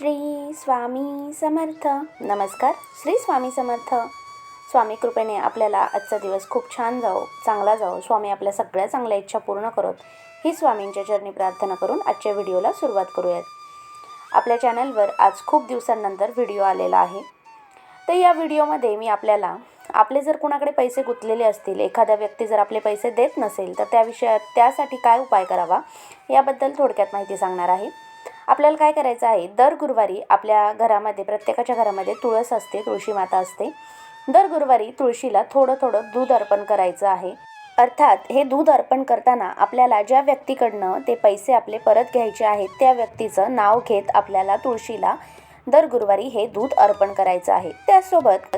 श्री स्वामी समर्थ. नमस्कार श्री स्वामी समर्थ. स्वामी कृपेने आपल्याला आजचा दिवस खूप छान जाओ चांगला जाओ स्वामी आपल्या सगळ्या चांगल्या इच्छा पूर्ण करत. ही स्वामींच्या चरणी प्रार्थना करून आजच्या व्हिडिओला सुरुवात करूयात. आपल्या चॅनलवर आज खूप दिवसांनंतर व्हिडिओ आलेला आहे. तर या व्हिडिओमध्ये मी आपल्याला आपले जर कुणाकडे पैसे गुंतलेले असतील एखाद्या व्यक्ती जर आपले पैसे देत नसेल तर त्या विषयात त्यासाठी काय उपाय करावा याबद्दल थोडक्यात माहिती सांगणार आहे. आपल्याला काय करायचं आहे? दर गुरुवारी आपल्या घरामध्ये प्रत्येकाच्या घरामध्ये तुळस असते तुळशी माता असते. दर गुरुवारी तुळशीला थोडं थोडं दूध अर्पण करायचं आहे. अर्थात हे दूध अर्पण करताना आपल्याला ज्या व्यक्तीकडनं ते पैसे आपले परत घ्यायचे आहेत त्या व्यक्तीचं नाव घेत आपल्याला तुळशीला दर गुरुवारी हे दूध अर्पण करायचं आहे. त्यासोबत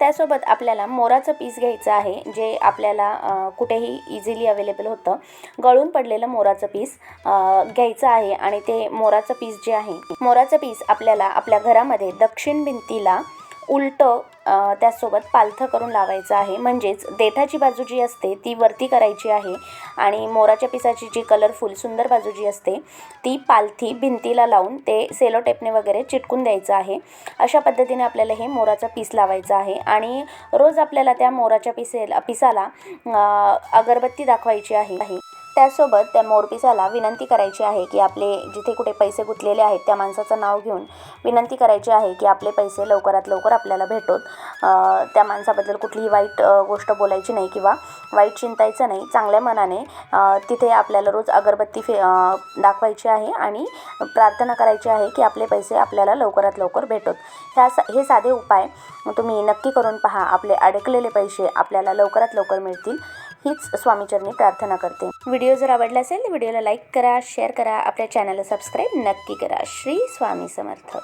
त्यासोबत आपल्याला मोराचं पीस घ्यायचं आहे जे आपल्याला कुठेही इझिली अवेलेबल होतं. गळून पडलेलं मोराचं पीस घ्यायचं आहे आणि ते मोराचं पीस जे आहे मोराचं पीस आपल्याला आपल्या घरामध्ये दक्षिण भिंतीला उलटं त्यासोबत पालथं करून लावायचं आहे. म्हणजेच देठाची बाजू जी असते ती वरती करायची आहे आणि मोराच्या पिसाची जी कलरफुल सुंदर बाजू जी असते ती पालथी भिंतीला लावून ते सेलो टेपने वगैरे चिटकून द्यायचं आहे. अशा पद्धतीने आपल्याला हे मोराचा पीस लावायचं आहे आणि रोज आपल्याला त्या मोराच्या पिसेला पिसाला अगरबत्ती दाखवायची आहे. त्यासोबत त्या मोरपिसाला विनंती करायची आहे की आपले जिथे कुठे पैसे गुंतलेले आहेत त्या माणसाचं नाव घेऊन विनंती करायची आहे की आपले पैसे लवकरात लवकर आपल्याला भेटोत. त्या माणसाबद्दल कुठलीही वाईट गोष्ट बोलायची नाही किंवा वाईट चिंतायचं नाही. चांगल्या मनाने तिथे आपल्याला रोज अगरबत्ती फे दाखवायची आहे आणि प्रार्थना करायची आहे की आपले पैसे आपल्याला लवकरात लवकर भेटोत. ह्या सा हे साधे उपाय तुम्ही नक्की करून पहा. आपले अडकलेले पैसे आपल्याला लवकरात लवकर मिळतील. हीच स्वामीचरणी प्रार्थना करते. व्हिडिओ जर आवडला असेल तर व्हिडिओला लाईक करा शेअर करा आपल्या चॅनलला सबस्क्राईब नक्की करा. श्री स्वामी समर्थ.